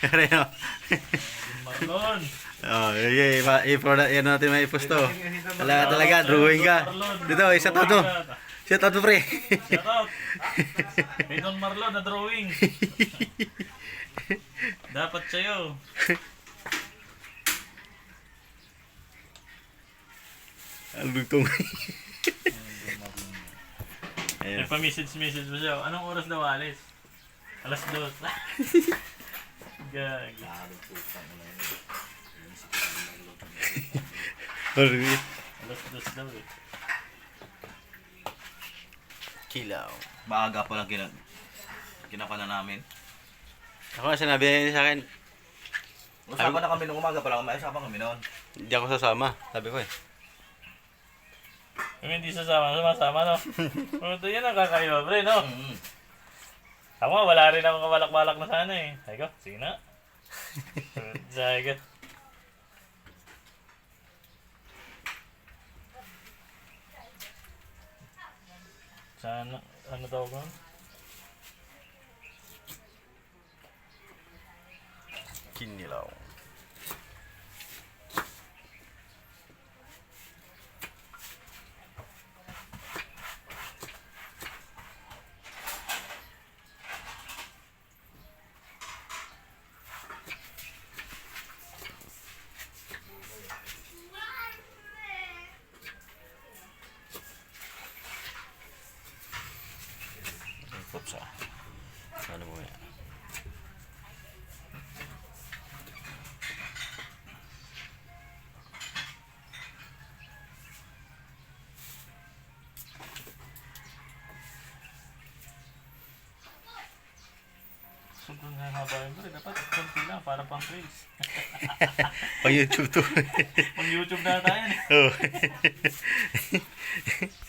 Reno. Marlon. Oh, okay, ipa, ipa, yan natin may iposto. Talaga, talaga, drawing ka. Dito, isa to to. Isa to to, pre. Shout out. Don Marlon na drawing. Dapat sa'yo. Ang lutong. May Ayan. pa-message-message mo siya. Anong oras daw alis? Alas dos. Gagi. Sorry. Alas dos daw eh. Kilaw. Maaga pa lang kina kinaka na namin. Ako, sinabi niya sa akin, Usapan na kami nung umaga pa lang, may usapan kami noon. hindi ako sasama. Sabi ko eh. Kung hindi sasama, sumasama no? Puto yan ang kakaiba pre no? Mm. Ako nga, wala rin akong kabalak-balak na sana eh. Sabi ko, sige na. Sabi ko. Sana, ano daw ko? Kinilaw. Sobrang haba yun pre. Dapat konti lang para pang praise. Pang YouTube to. Pang YouTube na tayo. eh. oh.